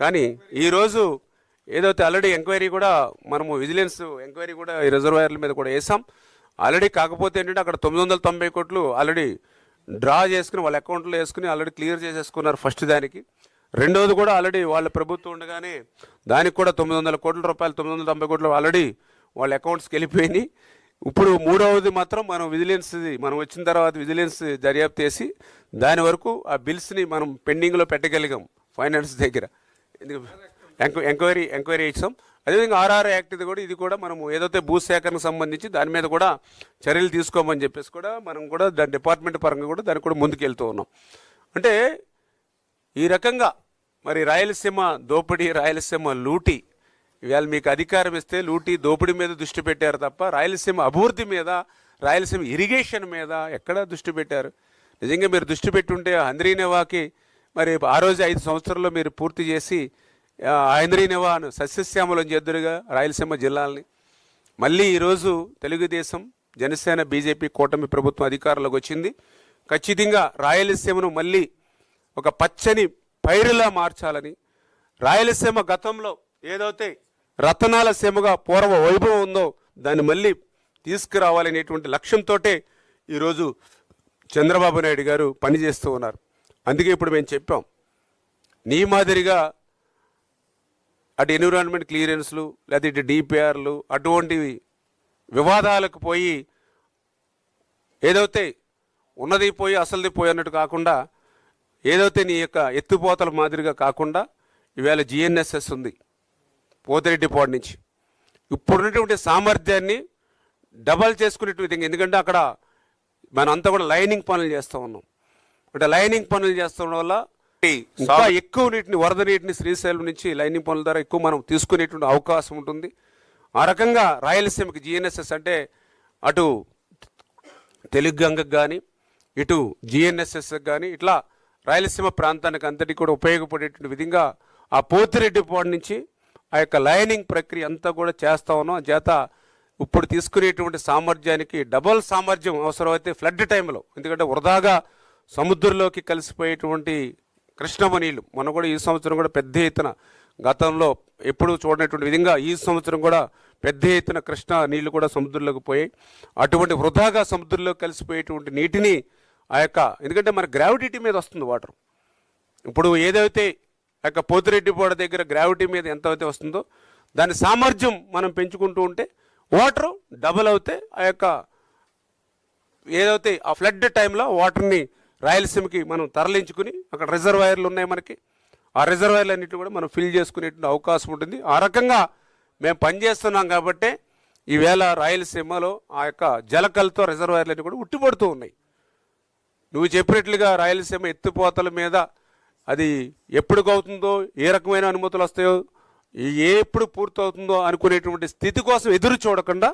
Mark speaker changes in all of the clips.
Speaker 1: కానీ ఈరోజు ఏదైతే ఆల్రెడీ ఎంక్వైరీ కూడా మనము విజిలెన్స్ ఎంక్వైరీ కూడా ఈ రిజర్వాయర్ల మీద కూడా వేసాం. ఆల్రెడీ కాకపోతే ఏంటంటే అక్కడ తొమ్మిది వందల తొంభై కోట్లు ఆల్రెడీ డ్రా చేసుకుని వాళ్ళ అకౌంట్లో వేసుకుని ఆల్రెడీ క్లియర్ చేసేసుకున్నారు ఫస్ట్ దానికి. రెండోది కూడా ఆల్రెడీ వాళ్ళ ప్రభుత్వం ఉండగానే దానికి కూడా తొమ్మిది వందల కోట్ల రూపాయలు తొమ్మిది వందల తొంభై కోట్లు ఆల్రెడీ వాళ్ళ అకౌంట్స్కి వెళ్ళిపోయినాయి. ఇప్పుడు మూడవది మాత్రం మనం విజిలెన్స్ మనం వచ్చిన తర్వాత విజిలెన్స్ దర్యాప్తు చేసి దాని వరకు ఆ బిల్స్ని మనం పెండింగ్లో పెట్టగలిగాం ఫైనాన్స్ దగ్గర. ఎంక్వైరీ ఎంక్వైరీ ఇచ్చాం. అదేవిధంగా ఆర్ఆర్ యాక్ట్ ఇది కూడా ఇది కూడా మనము ఏదైతే భూ సేకరణకు సంబంధించి దాని మీద కూడా చర్యలు తీసుకోమని చెప్పేసి కూడా మనం కూడా దాని డిపార్ట్మెంట్ పరంగా కూడా దానికి కూడా ముందుకెళ్తూ ఉన్నాం. అంటే ఈ రకంగా మరి రాయలసీమ దోపిడీ రాయలసీమ లూటీ ఇవాళ మీకు అధికారం ఇస్తే లూటీ దోపిడీ మీద దృష్టి పెట్టారు తప్ప రాయలసీమ అభివృద్ధి మీద రాయలసీమ ఇరిగేషన్ మీద ఎక్కడ దృష్టి పెట్టారు? నిజంగా మీరు దృష్టి పెట్టుంటే హంద్రీనేవాకి మరి ఆ రోజు ఐదు సంవత్సరాల్లో మీరు పూర్తి చేసి ఆంధ్రీనేవాను సస్యశ్యామలం చేద్దురుగా రాయలసీమ జిల్లాల్ని. మళ్ళీ ఈరోజు తెలుగుదేశం జనసేన బీజేపీ కూటమి ప్రభుత్వం అధికారంలోకి వచ్చింది. ఖచ్చితంగా రాయలసీమను మళ్ళీ ఒక పచ్చని పైరులా మార్చాలని రాయలసీమ గతంలో ఏదైతే రతనాల సీమగా పూర్వ వైభవం ఉందో దాన్ని మళ్ళీ తీసుకురావాలనేటువంటి లక్ష్యంతో ఈరోజు చంద్రబాబు నాయుడు గారు పనిచేస్తూ ఉన్నారు. అందుకే ఇప్పుడు మేము చెప్పాం. నీ మాదిరిగా అటు ఎన్విరాన్మెంట్ క్లియరెన్స్లు లేదా ఇటు డిపిఆర్లు అటువంటివి వివాదాలకు పోయి ఏదైతే ఉన్నది పోయి అసలుది పోయి అన్నట్టు కాకుండా ఏదైతే నీ యొక్క ఎత్తుపోతల మాదిరిగా కాకుండా ఈవేళ జిఎన్ఎస్ఎస్ ఉంది పోతిరెడ్డిపాడు నుంచి. ఇప్పుడున్నటువంటి సామర్థ్యాన్ని డబల్ చేసుకునేటువంటి విధంగా ఎందుకంటే అక్కడ మనం కూడా లైనింగ్ పనులు చేస్తూ ఉన్నాం. అంటే లైనింగ్ పనులు చేస్తుండడం వల్ల ఇంకా ఎక్కువ నీటిని వరద నీటిని శ్రీశైలం నుంచి లైనింగ్ పనుల ద్వారా ఎక్కువ మనం తీసుకునేటువంటి అవకాశం ఉంటుంది. ఆ రకంగా రాయలసీమకి జిఎన్ఎస్ఎస్ అంటే అటు తెలుగు గంగకు కానీ ఇటు జిఎన్ఎస్ఎస్ కానీ ఇట్లా రాయలసీమ ప్రాంతానికి అంతటి కూడా ఉపయోగపడేటువంటి విధంగా ఆ పోతిరెడ్డి పాడు నుంచి ఆ యొక్క లైనింగ్ ప్రక్రియ అంతా కూడా చేస్తా ఉన్నాం. చేత ఇప్పుడు తీసుకునేటువంటి సామర్థ్యానికి డబల్ సామర్థ్యం అవసరమైతే ఫ్లడ్ టైంలో ఎందుకంటే వృధాగా సముద్రంలోకి కలిసిపోయేటువంటి కృష్ణమ నీళ్ళు మనం కూడా ఈ సంవత్సరం కూడా పెద్ద ఎత్తున గతంలో ఎప్పుడూ చూడనటువంటి విధంగా ఈ సంవత్సరం కూడా పెద్ద ఎత్తున కృష్ణ నీళ్ళు కూడా సముద్రంలోకి పోయాయి. అటువంటి వృధాగా సముద్రంలోకి కలిసిపోయేటువంటి నీటిని ఆ యొక్క ఎందుకంటే మన గ్రావిటీ మీద వస్తుంది వాటర్. ఇప్పుడు ఏదైతే ఆ యొక్క పోతిరెడ్డిపోడ దగ్గర గ్రావిటీ మీద ఎంత అయితే వస్తుందో దాని సామర్థ్యం మనం పెంచుకుంటూ ఉంటే వాటర్ డబుల్ అవుతే ఆ యొక్క ఏదైతే ఆ ఫ్లడ్ టైంలో వాటర్ని రాయలసీమకి మనం తరలించుకుని అక్కడ రిజర్వాయర్లు ఉన్నాయి మనకి. ఆ రిజర్వాయర్లు అన్నిటి కూడా మనం ఫిల్ చేసుకునేటువంటి అవకాశం ఉంటుంది. ఆ రకంగా మేము పనిచేస్తున్నాం కాబట్టి ఈవేళ రాయలసీమలో ఆ యొక్క జలకలతో రిజర్వాయర్లన్నీ కూడా ఉట్టిపడుతూ ఉన్నాయి. నువ్వు చెప్పినట్లుగా రాయలసీమ ఎత్తిపోతల మీద అది ఎప్పటికవుతుందో ఏ రకమైన అనుమతులు వస్తాయో ఏ ఎప్పుడు పూర్తవుతుందో అనుకునేటువంటి స్థితి కోసం ఎదురు చూడకుండా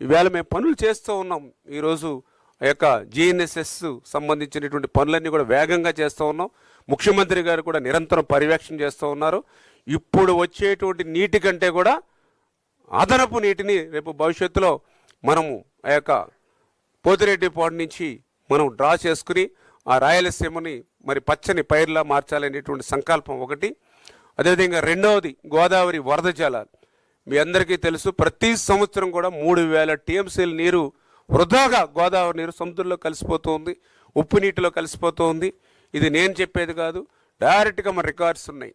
Speaker 1: ఈవేళ మేము పనులు చేస్తూ ఉన్నాం. ఈరోజు ఆ యొక్క జిఎన్ఎస్ఎస్ సంబంధించినటువంటి పనులన్నీ కూడా వేగంగా చేస్తూ ఉన్నాం. ముఖ్యమంత్రి గారు కూడా నిరంతరం పర్యవేక్షణ చేస్తూ ఉన్నారు. ఇప్పుడు వచ్చేటువంటి నీటి కంటే కూడా అదనపు నీటిని రేపు భవిష్యత్తులో మనము ఆ యొక్క పోతిరెడ్డి పాడు నుంచి మనం డ్రా చేసుకుని ఆ రాయలసీమని మరి పచ్చని పైర్లా మార్చాలనేటువంటి సంకల్పం ఒకటి. అదేవిధంగా రెండవది గోదావరి వరద జలాలు. మీ అందరికీ తెలుసు ప్రతి సంవత్సరం కూడా మూడు వేల టీఎంసీల నీరు వృధాగా గోదావరి నీరు సముద్రంలో కలిసిపోతుంది ఉప్పు నీటిలో కలిసిపోతుంది. ఇది నేను చెప్పేది కాదు డైరెక్ట్గా మన రికార్డ్స్ ఉన్నాయి.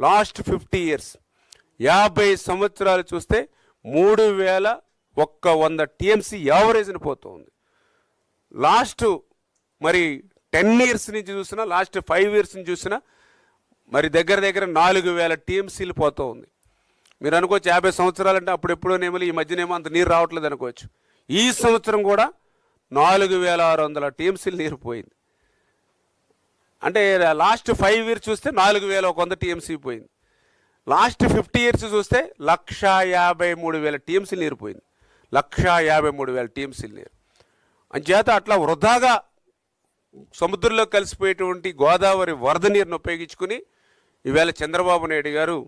Speaker 1: లాస్ట్ ఫిఫ్టీ ఇయర్స్ యాభై సంవత్సరాలు చూస్తే మూడు వేల ఒక్క వంద టీఎంసీ యావరేజ్ని పోతుంది. లాస్ట్ మరి టెన్ ఇయర్స్ నుంచి చూసినా లాస్ట్ ఫైవ్ ఇయర్స్ నుంచి చూసినా మరి దగ్గర దగ్గర నాలుగు వేల టీఎంసీలు పోతూ ఉంది మీరు అనుకోవచ్చు యాభై సంవత్సరాలు అంటే అప్పుడు ఈ మధ్యనేమో అంత నీరు రావట్లేదు అనుకోవచ్చు. ఈ సంవత్సరం కూడా నాలుగు వేల ఆరు వందల టీఎంసీలు నీరు పోయింది. అంటే లాస్ట్ ఫైవ్ ఇయర్స్ చూస్తే నాలుగు వేల ఒక వంద టీఎంసీ పోయింది. లాస్ట్ ఫిఫ్టీ ఇయర్స్ చూస్తే లక్ష యాభై మూడు వేల టీఎంసీలు నీరు పోయింది. లక్ష యాభై మూడు వేల టీఎంసీలు నీరు. అంచేత అట్లా వృధాగా సముద్రంలో కలిసిపోయేటువంటి గోదావరి వరద నీరును ఉపయోగించుకుని ఈవేళ చంద్రబాబు నాయుడు గారు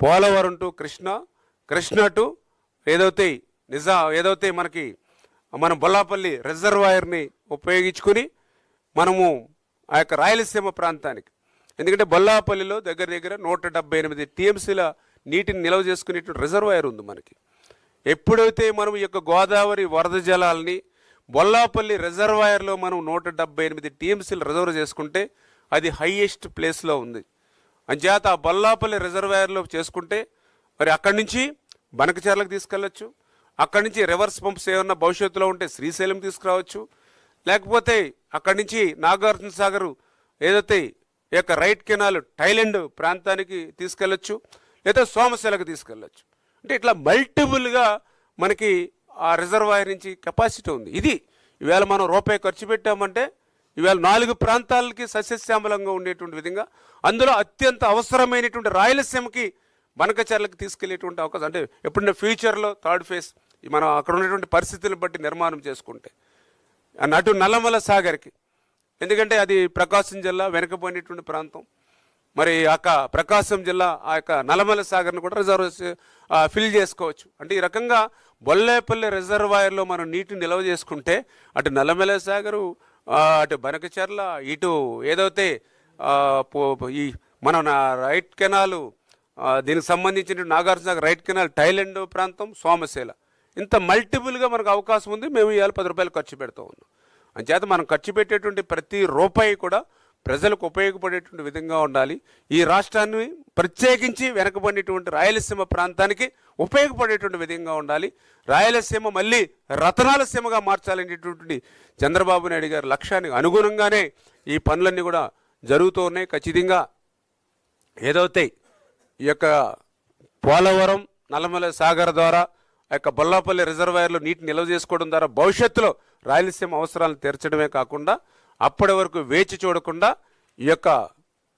Speaker 1: పోలవరం టు కృష్ణ కృష్ణ టు ఏదైతే నిజా ఏదైతే మనకి మనం బొల్లాపల్లి రిజర్వాయర్ని ఉపయోగించుకుని మనము ఆ యొక్క రాయలసీమ ప్రాంతానికి. ఎందుకంటే బొల్లాపల్లిలో దగ్గర దగ్గర నూట డెబ్బై ఎనిమిది టీఎంసీల నీటిని నిల్వ చేసుకునేటువంటి రిజర్వాయర్ ఉంది మనకి. ఎప్పుడైతే మనం ఈ యొక్క గోదావరి వరద జలాల్ని బొల్లాపల్లి రిజర్వాయర్లో మనం నూట డెబ్బై ఎనిమిది టీఎంసీలు రిజర్వ్ చేసుకుంటే అది హైయెస్ట్ ప్లేస్లో ఉంది. అంచేత ఆ బొల్లాపల్లి రిజర్వాయర్లో చేసుకుంటే మరి అక్కడి నుంచి బనకచర్లకు తీసుకెళ్ళొచ్చు అక్కడి నుంచి రివర్స్ పంప్స్ ఏమన్నా భవిష్యత్తులో ఉంటే శ్రీశైలం తీసుకురావచ్చు. లేకపోతే అక్కడి నుంచి నాగార్జున సాగర్ ఏదైతే ఈ యొక్క రైట్ కెనాల్ థైలాండ్ ప్రాంతానికి తీసుకెళ్ళొచ్చు లేదా సోమశిలకు తీసుకెళ్ళొచ్చు. అంటే ఇట్లా మల్టిపుల్గా మనకి ఆ రిజర్వాయర్ నుంచి కెపాసిటీ ఉంది. ఇది ఈవేళ మనం రూపాయి ఖర్చు పెట్టామంటే ఈవేళ నాలుగు ప్రాంతాలకి సస్యశ్యామలంగా ఉండేటువంటి విధంగా అందులో అత్యంత అవసరమైనటువంటి రాయలసీమకి బనకచర్లకు తీసుకెళ్ళేటువంటి అవకాశం అంటే ఎప్పుడైనా ఫ్యూచర్లో థర్డ్ ఫేజ్ మనం అక్కడ ఉన్నటువంటి పరిస్థితులను బట్టి నిర్మాణం చేసుకుంటే. అటు నల్లమల సాగర్కి. ఎందుకంటే అది ప్రకాశం జిల్లా వెనకబడినటువంటి ప్రాంతం. మరి అక్క ప్రకాశం జిల్లా ఆ యొక్క నల్లమల సాగర్ని కూడా రిజర్వ్ ఫిల్ చేసుకోవచ్చు. అంటే ఈ రకంగా బొల్లేపల్లి రిజర్వాయర్లో మనం నీటిని నిల్వ చేసుకుంటే అటు నల్లమల సాగరు అటు బనకచర్ల ఇటు ఏదైతే ఈ మన నా రైట్ కెనాలు దీనికి సంబంధించిన నాగార్జున రైట్ కెనాల్ థైలాండ్ ప్రాంతం సోమశీల. ఇంత మల్టిపుల్గా మనకు అవకాశం ఉంది మేము ఇవాళ పది రూపాయలు ఖర్చు పెడుతూ ఉన్నాం అంచేత మనం ఖర్చు పెట్టేటువంటి ప్రతి రూపాయి కూడా ప్రజలకు ఉపయోగపడేటువంటి విధంగా ఉండాలి. ఈ రాష్ట్రాన్ని ప్రత్యేకించి వెనకబడినటువంటి రాయలసీమ ప్రాంతానికి ఉపయోగపడేటువంటి విధంగా ఉండాలి. రాయలసీమ మళ్ళీ రతనాలసీమగా మార్చాలనేటటువంటి చంద్రబాబు నాయుడు గారి లక్ష్యానికి అనుగుణంగానే ఈ పనులన్నీ కూడా జరుగుతూ ఉన్నాయి. ఖచ్చితంగా ఏదైతే ఈ యొక్క పోలవరం నల్లమల సాగర్ ద్వారా ఆ యొక్క బొల్లాపల్లి రిజర్వాయర్లో నీటిని నిల్వ చేసుకోవడం ద్వారా భవిష్యత్తులో రాయలసీమ అవసరాలను తీర్చడమే కాకుండా అప్పటి వరకు వేచి చూడకుండా ఈ యొక్క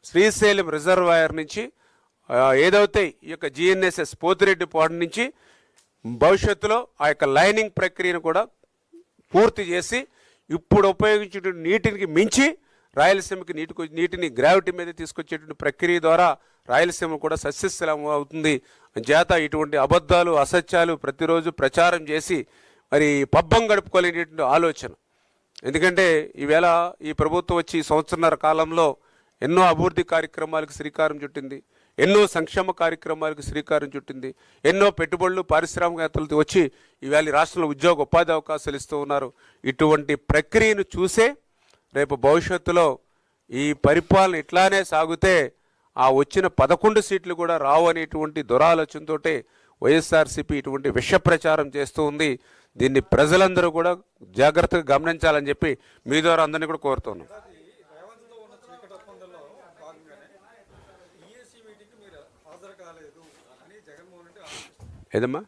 Speaker 1: శ్రీశైలం రిజర్వాయర్ నుంచి ఏదైతే ఈ యొక్క జిఎన్ఎస్ఎస్ పోతిరెడ్డి పాడు నుంచి భవిష్యత్తులో ఆ యొక్క లైనింగ్ ప్రక్రియను కూడా పూర్తి చేసి ఇప్పుడు ఉపయోగించే నీటికి మించి రాయలసీమకి నీటికి నీటిని గ్రావిటీ మీద తీసుకొచ్చేటువంటి ప్రక్రియ ద్వారా రాయలసీమ కూడా సస్యశలం అవుతుంది. చేత ఇటువంటి అబద్ధాలు అసత్యాలు ప్రతిరోజు ప్రచారం చేసి మరి పబ్బం గడుపుకోలేనిటువంటి ఆలోచన. ఎందుకంటే ఈవేళ ఈ ప్రభుత్వం వచ్చి ఈ సంవత్సరన్నర కాలంలో ఎన్నో అభివృద్ధి కార్యక్రమాలకు శ్రీకారం చుట్టింది. ఎన్నో సంక్షేమ కార్యక్రమాలకు శ్రీకారం చుట్టింది. ఎన్నో పెట్టుబడులు పారిశ్రామికవేత్తలతో వచ్చి ఈవేళ రాష్ట్రంలో ఉద్యోగ ఉపాధి అవకాశాలు ఇస్తూ ఉన్నారు. ఇటువంటి ప్రక్రియను చూసే రేపు భవిష్యత్తులో ఈ పరిపాలన ఇట్లానే సాగితే ఆ వచ్చిన పదకొండు సీట్లు కూడా రావు అనేటువంటి దురాలోచనతో వైఎస్ఆర్సీపీ ఇటువంటి విష ప్రచారం చేస్తూ ఉంది. దీన్ని ప్రజలందరూ కూడా జాగ్రత్తగా గమనించాలని చెప్పి మీ ద్వారా అందరినీ కూడా కోరుతున్నాం. ఏదమ్మా?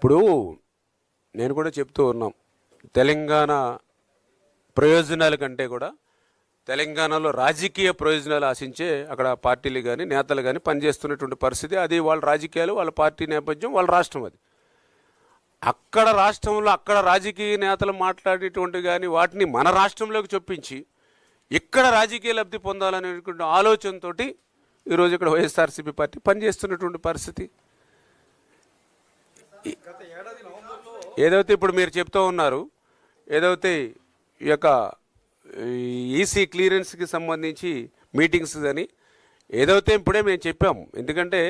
Speaker 1: ఇప్పుడు నేను కూడా చెప్తూ ఉన్నాం తెలంగాణ ప్రయోజనాల కంటే కూడా తెలంగాణలో రాజకీయ ప్రయోజనాలు ఆశించే అక్కడ పార్టీలు కానీ నేతలు కానీ పనిచేస్తున్నటువంటి పరిస్థితి అది వాళ్ళ రాజకీయాలు వాళ్ళ పార్టీ నేపథ్యం వాళ్ళ రాష్ట్రం అది. అక్కడ రాష్ట్రంలో అక్కడ రాజకీయ నేతలు మాట్లాడేటువంటి కానీ వాటిని మన రాష్ట్రంలోకి చొప్పించి ఇక్కడ రాజకీయ లబ్ధి పొందాలనేటువంటి ఆలోచనతోటి ఈరోజు ఇక్కడ వైఎస్ఆర్సీపీ పార్టీ పనిచేస్తున్నటువంటి పరిస్థితి. ఏదైతే ఇప్పుడు మీరు చెప్తూ ఉన్నారు ఏదైతే ఈ యొక్క ఈసీ క్లియరెన్స్కి సంబంధించి మీటింగ్స్ అని ఏదైతే ఇప్పుడే మేము చెప్పాము ఎందుకంటే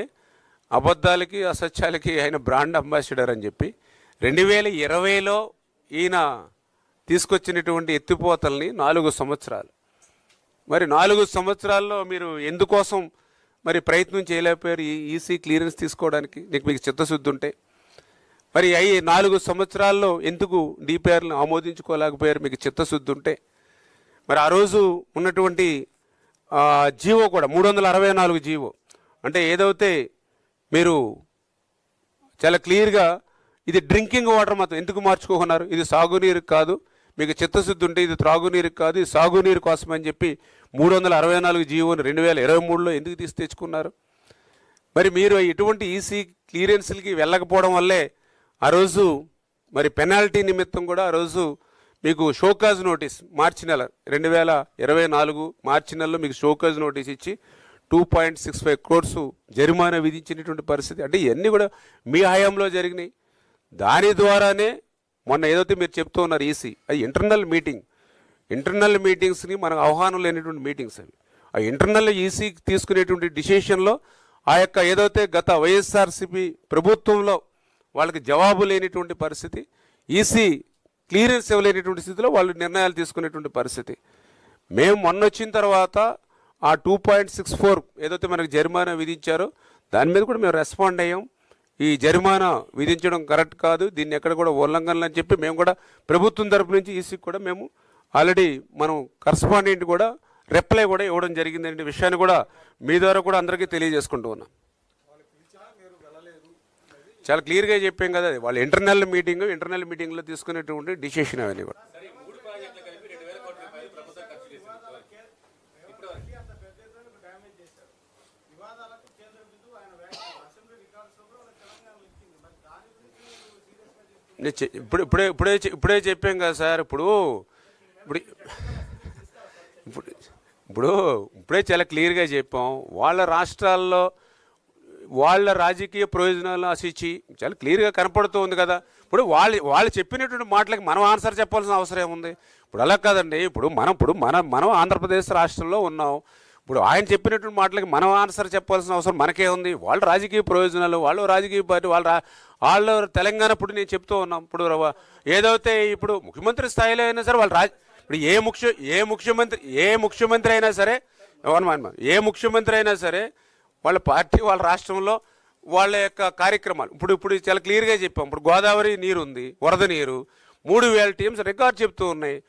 Speaker 1: అబద్ధాలకి అసత్యాలకి ఆయన బ్రాండ్ అంబాసిడర్ అని చెప్పి రెండు వేల ఇరవైలో ఈయన తీసుకొచ్చినటువంటి ఎత్తిపోతల్ని నాలుగు సంవత్సరాలు. మరి నాలుగు సంవత్సరాల్లో మీరు ఎందుకోసం మరి ప్రయత్నం చేయలేకపోయారు ఈ ఈసీ క్లియరెన్స్ తీసుకోవడానికి? నీకు మీకు చిత్తశుద్ధి ఉంటే? మరి అయ్యి నాలుగు సంవత్సరాల్లో ఎందుకు డిపిఆర్లను ఆమోదించుకోలేకపోయారు? మీకు చిత్తశుద్ధి ఉంటే. మరి ఆ రోజు ఉన్నటువంటి జీవో కూడా మూడు వందల అరవై నాలుగు జీవో. అంటే ఏదైతే మీరు చాలా క్లియర్గా ఇది డ్రింకింగ్ వాటర్ మాత్రం ఎందుకు మార్చుకోకున్నారు? ఇది సాగునీరు కాదు. మీకు చిత్తశుద్ధి ఉంటే ఇది త్రాగునీరు కాదు. ఇది సాగునీరు కోసం అని చెప్పి మూడు వందల అరవై నాలుగు జీవోని రెండు వేల ఇరవై మూడులో ఎందుకు తీసి తెచ్చుకున్నారు? మరి మీరు ఇటువంటి ఈసీ క్లియరెన్స్లకి వెళ్ళకపోవడం వల్లే ఆ రోజు మరి పెనాల్టీ నిమిత్తం కూడా ఆ రోజు మీకు షోకాజ్ నోటీస్ మార్చి నెల రెండు వేల ఇరవై నాలుగు మార్చి నెలలో మీకు షోకాజ్ నోటీస్ ఇచ్చి two point six five crores జరిమానా విధించినటువంటి పరిస్థితి. అంటే ఇవన్నీ కూడా మీ హయాంలో జరిగినాయి. దాని ద్వారానే మొన్న ఏదైతే మీరు చెప్తూ ఉన్నారు ఈసీ అది ఇంటర్నల్ మీటింగ్. ఇంటర్నల్ మీటింగ్స్ని మనకు ఆహ్వానం లేనటువంటి మీటింగ్స్ అవి. ఆ ఇంటర్నల్ ఈసీ తీసుకునేటువంటి డిసిషన్లో ఆ యొక్క ఏదైతే గత వైఎస్ఆర్సిపి ప్రభుత్వంలో వాళ్ళకి జవాబు లేనిటువంటి పరిస్థితి ఈసీ క్లియరెన్స్ ఇవ్వలేనటువంటి స్థితిలో వాళ్ళు నిర్ణయాలు తీసుకునేటువంటి పరిస్థితి. మేము మొన్న వచ్చిన తర్వాత ఆ టూ పాయింట్ సిక్స్ ఫోర్ ఏదైతే మనకు జరిమానా విధించారో దాని మీద కూడా మేము రెస్పాండ్ అయ్యాం. ఈ జరిమానా విధించడం కరెక్ట్ కాదు దీన్ని ఎక్కడ కూడా ఉల్లంఘనలు అని చెప్పి మేము కూడా ప్రభుత్వం తరపు నుంచి ఈసీకి కూడా మేము ఆల్రెడీ మనం కరస్పాండెంట్ కూడా రిప్లై కూడా ఇవ్వడం జరిగిందనే విషయాన్ని కూడా మీ ద్వారా కూడా అందరికీ తెలియజేసుకుంటూ ఉన్నాం
Speaker 2: వాళ్ళు పిలిచినా మీరు వెళ్ళలేదు అనేది
Speaker 1: చాలా క్లియర్గా చెప్పాం కదా అది వాళ్ళ ఇంటర్నల్ మీటింగ్ ఇంటర్నల్ మీటింగ్లో తీసుకునేటువంటి డిసిషన్ అవన్నీ కూడా. ఇప్పుడు ఇప్పుడే ఇప్పుడే ఇప్పుడే చెప్పాం కదా సార్ ఇప్పుడు ఇప్పుడు ఇప్పుడు ఇప్పుడు ఇప్పుడే చాలా క్లియర్గా చెప్పాం. వాళ్ళ రాష్ట్రాల్లో వాళ్ళ రాజకీయ ప్రయోజనాలు ఆశించి చాలా క్లియర్గా కనపడుతూ ఉంది కదా. ఇప్పుడు వాళ్ళు వాళ్ళు చెప్పినటువంటి మాటలకి మనం ఆన్సర్ చెప్పాల్సిన అవసరం ఏముంది? ఇప్పుడు అలా కాదండి. ఇప్పుడు మనం ఇప్పుడు మనం మనం ఆంధ్రప్రదేశ్ రాష్ట్రంలో ఉన్నాం. ఇప్పుడు ఆయన చెప్పినటువంటి మాటలకి మనం ఆన్సర్ చెప్పాల్సిన అవసరం మనకే ఉంది. వాళ్ళ రాజకీయ ప్రయోజనాలు వాళ్ళు రాజకీయ పార్టీ వాళ్ళ రా- వాళ్ళు తెలంగాణ ఇప్పుడు నేను చెప్తూ ఉన్నాం. ఇప్పుడు ఏదైతే ఇప్పుడు ముఖ్యమంత్రి స్థాయిలో అయినా సరే వాళ్ళు రాజ ఇప్పుడు ఏ ముఖ్య ఏ ముఖ్యమంత్రి ఏ ముఖ్యమంత్రి అయినా సరే ఏ ముఖ్యమంత్రి అయినా సరే వాళ్ళ పార్టీ వాళ్ళ రాష్ట్రంలో వాళ్ళ యొక్క కార్యక్రమాలు. ఇప్పుడు ఇప్పుడు చాలా క్లియర్గా చెప్పాం. ఇప్పుడు గోదావరి నీరు ఉంది వరద నీరు మూడు వేల టీమ్స్ రికార్డ్ చెప్తూ ఉన్నాయి.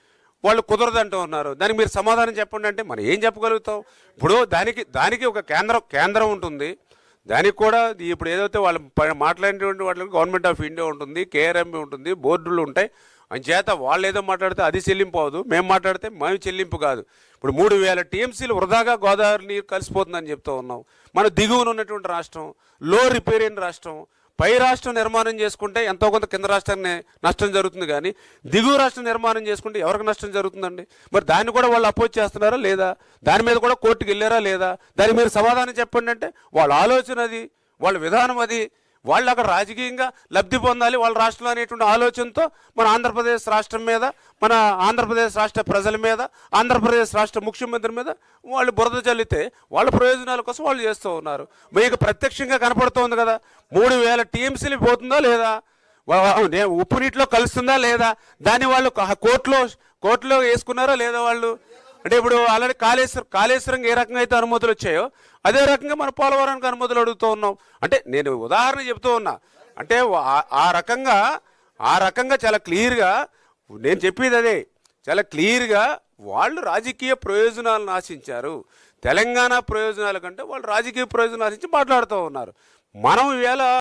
Speaker 1: వాళ్ళు కుదరదంటూ ఉన్నారు. దానికి మీరు సమాధానం చెప్పండి అంటే మనం ఏం చెప్పగలుగుతాం? ఇప్పుడు దానికి దానికి ఒక కేంద్రం కేంద్రం ఉంటుంది. దానికి కూడా ఇప్పుడు ఏదైతే వాళ్ళు మాట్లాడేటువంటి వాళ్ళకి గవర్నమెంట్ ఆఫ్ ఇండియా ఉంటుంది కేఆర్ఎంబి ఉంటుంది బోర్డులు ఉంటాయి. చేత వాళ్ళు ఏదో మాట్లాడితే అది చెల్లింపు అవదు మేము మాట్లాడితే మేము చెల్లింపు కాదు. ఇప్పుడు మూడు వేల టీఎంసీలు వృధాగా గోదావరి నీరు కలిసిపోతుందని చెప్తూ ఉన్నాం. మన దిగువన ఉన్నటువంటి రాష్ట్రం లో రిపేర్ అయిన రాష్ట్రం పై రాష్ట్రం నిర్మాణం చేసుకుంటే ఎంతో కొంత కింద రాష్ట్రాన్ని నష్టం జరుగుతుంది కానీ దిగువ రాష్ట్రం నిర్మాణం చేసుకుంటే ఎవరికి నష్టం జరుగుతుందండి? మరి దాన్ని కూడా వాళ్ళు అపోజ్ చేస్తున్నారా లేదా? దాని మీద కూడా కోర్టుకు వెళ్ళారా లేదా? దాని మీరు సమాధానం చెప్పండి అంటే వాళ్ళ ఆలోచన అది వాళ్ళ విధానం అది. వాళ్ళు అక్కడ రాజకీయంగా లబ్ధి పొందాలి వాళ్ళ రాష్ట్రంలో అనేటువంటి ఆలోచనతో మన ఆంధ్రప్రదేశ్ రాష్ట్రం మీద మన ఆంధ్రప్రదేశ్ రాష్ట్ర ప్రజల మీద ఆంధ్రప్రదేశ్ రాష్ట్ర ముఖ్యమంత్రి మీద వాళ్ళు బురద చల్లితే వాళ్ళ ప్రయోజనాల కోసం వాళ్ళు చేస్తూ ఉన్నారు. మీకు ప్రత్యక్షంగా కనపడుతోంది కదా మూడు వేల టీఎంసీలు పోతుందా లేదా? ఉప్పు నీటిలో కలుస్తుందా లేదా? దాన్ని వాళ్ళు కోర్టులో కోర్టులో వేసుకున్నారా లేదా వాళ్ళు? అంటే ఇప్పుడు ఆల్రెడీ కాళేశ్వరం కాళేశ్వరంకి ఏ రకంగా అయితే అనుమతులు వచ్చాయో అదే రకంగా మన పోలవరానికి అనుమతులు అడుగుతూ ఉన్నాం. అంటే నేను ఉదాహరణ చెప్తూ ఉన్నా. అంటే ఆ- రకంగా ఆ రకంగా చాలా క్లియర్గా నేను చెప్పేది అదే. చాలా క్లియర్గా వాళ్ళు రాజకీయ ప్రయోజనాలను ఆశించారు తెలంగాణ ప్రయోజనాల కంటే వాళ్ళు రాజకీయ ప్రయోజనాలు ఆశించి మాట్లాడుతూ ఉన్నారు. మనం ఇవాళ